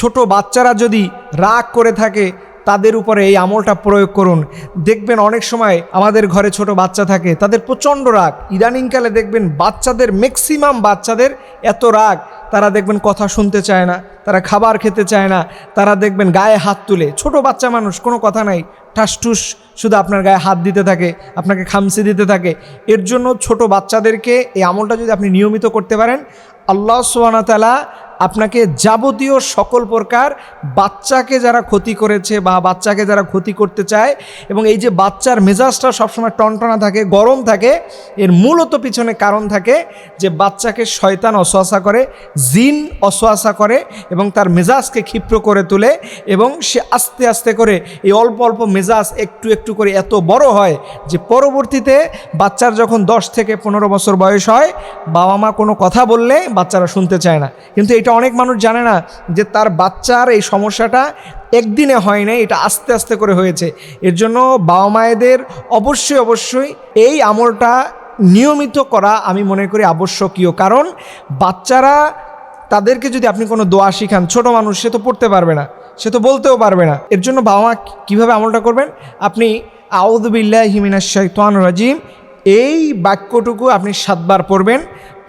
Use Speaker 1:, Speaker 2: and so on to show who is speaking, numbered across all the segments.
Speaker 1: ছোট বাচ্চারা যদি রাগ করে থাকে, তাদের উপরে এই আমলটা প্রয়োগ করুন। দেখবেন অনেক সময় আমাদের ঘরে ছোট বাচ্চা থাকে, তাদের প্রচণ্ড রাগ। ইদানিংকালে দেখবেন বাচ্চাদের ম্যাক্সিমাম বাচ্চাদের এত রাগ। তারা দেখবেন কথা শুনতে চায় না, তারা খাবার খেতে চায় না, তারা দেখবেন গায়ে হাত তুলে। ছোট বাচ্চা মানুষ, কোনো কথা নাই। ঠাসঠুস শুধু আপনার গায়ে হাত দিতে থাকে, আপনাকে খামসি দিতে থাকে। এর জন্য ছোট বাচ্চাদেরকে এই আমলটা যদি আপনি নিয়মিত করতে পারেন, আল্লাহ সোহানা তালা আপনাকে যাবতীয় সকল প্রকার বাচ্চাকে যারা ক্ষতি করেছে বা বাচ্চাকে যারা ক্ষতি করতে চায় এবং এই যে বাচ্চার মেজাজটা সবসময় টনটনা থাকে, গরম থাকে, এর মূলত পিছনে কারণ থাকে যে বাচ্চাকে শয়তান অসোয়াশা করে, জিন অসোয়াশা করে এবং তার মেজাজকে ক্ষিপ্র করে তোলে এবং সে আস্তে আস্তে করে এই অল্প অল্প মেজাজ একটু একটু করে এত বড় হয় যে পরবর্তীতে বাচ্চার যখন দশ থেকে পনেরো বছর বয়স হয়, বাবা মা কোনো কথা বললে বাচ্চারা শুনতে চায় না। কিন্তু এটা অনেক মানুষ জানে না যে তার বাচ্চার এই সমস্যাটা একদিনে হয় না এটা আস্তে আস্তে করে হয়েছে। এর জন্য বাবা মায়েদের অবশ্যই অবশ্যই এই আমলটা নিয়মিত করা আমি মনে করি আবশ্যকীয়। কারণ বাচ্চারা, তাদেরকে যদি আপনি কোনো দোয়া শিখান, ছোট মানুষ, সে তো পড়তে পারবে না, সে তো বলতেও পারবে না। এর জন্য বাবা মা কীভাবে আমলটা করবেন? আপনি আউদুবিল্লাহ হিমিনা শৈতান রাজিম, এই বাক্যটুকু আপনি সাতবার পড়বেন।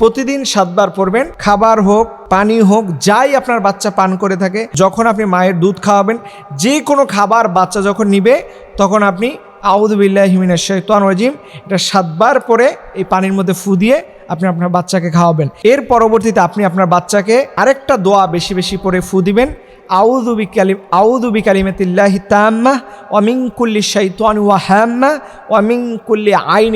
Speaker 1: প্রতিদিন সাতবার পড়বেন। খাবার হোক, পানি হোক, যাই আপনার বাচ্চা পান করে থাকে, যখন আপনি মায়ের দুধ খাওয়াবেন যে কোনো খাবার বাচ্চা যখন নিবে, তখন আপনি আউদুবিল্লাহ হিমিনা শৈতান রাজিম, এটা সাতবার পরে এই পানির মধ্যে ফু দিয়ে আপনি আপনার বাচ্চাকে খাওয়াবেন। এর পরবর্তীতে আপনি আপনার বাচ্চাকে আরেকটা দোয়া বেশি বেশি করে ফু দিবেন ওয়ামিং কুল্লি ওয়ামিং কুল্লি আইন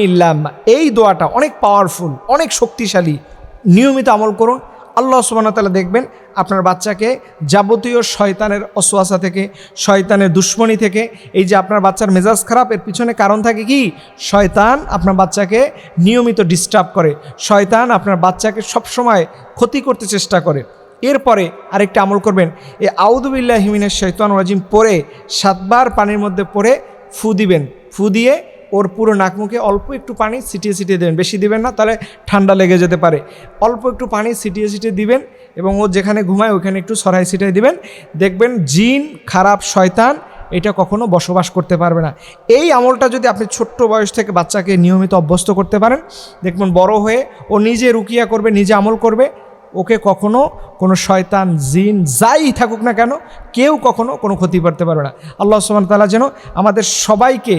Speaker 1: এই দোয়াটা অনেক পাওয়ারফুল অনেক শক্তিশালী। নিয়মিত আমল করুন। আল্লাহ সুবাহতালা দেখবেন আপনার বাচ্চাকে যাবতীয় শয়তানের অসুয়াশা থেকে, শয়তানের দুশ্মনী থেকে, এই যে আপনার বাচ্চার মেজাজ খারাপ, এর পিছনে কারণ থাকে কি? শয়তান আপনার বাচ্চাকে নিয়মিত ডিস্টার্ব করে। শয়তান আপনার বাচ্চাকে সবসময় ক্ষতি করতে চেষ্টা করে। এরপরে আরেকটা আমল করবেন। এই আউদুবিল্লাহ হিমিনের শৈতান রাজিম পরে সাতবার পানির মধ্যে পরে ফু দিবেন। ফু দিয়ে ওর পুরো নাক মুখে অল্প একটু পানি ছিটিয়ে ছিটিয়ে দেবেন। বেশি দিবেন না, তাহলে ঠান্ডা লেগে যেতে পারে। অল্প একটু পানি ছিটিয়ে ছিটিয়ে দিবেন এবং ও যেখানে ঘুমায় ওখানে একটু সরাই ছিটিয়ে দিবেন। দেখবেন জিন, খারাপ শয়তান এটা কখনো বসবাস করতে পারবে না। এই আমলটা যদি আপনি ছোট্ট বয়স থেকে বাচ্চাকে নিয়মিত অভ্যস্ত করতে পারেন, দেখবেন বড় হয়ে ও নিজে রুকিয়া করবে, নিজে আমল করবে ওকে কখনো কোনো শয়তান, জিন যাই থাকুক না কেন, কেউ কখনো কোনো ক্ষতি করতে পারবে না। আল্লাহ সুবহান তালা যেন আমাদের সবাইকে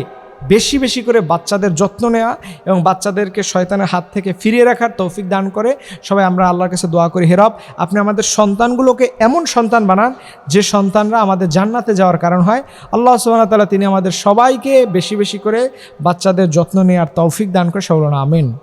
Speaker 1: বেশি বেশি করে বাচ্চাদের যত্ন নেওয়া এবং বাচ্চাদেরকে শয়তানের হাত থেকে ফিরিয়ে রাখার তৌফিক দান করে। সবাই আমরা আল্লাহর কাছে দোয়া করি হেরব আপনি আমাদের সন্তানগুলোকে এমন সন্তান বানান, যে সন্তানরা আমাদের জান্নাতে যাওয়ার কারণ হয়। আল্লাহ তাআলা তিনি আমাদের সবাইকে বেশি বেশি করে বাচ্চাদের যত্ন নেওয়ার তৌফিক দান করে সবলনা আমিন।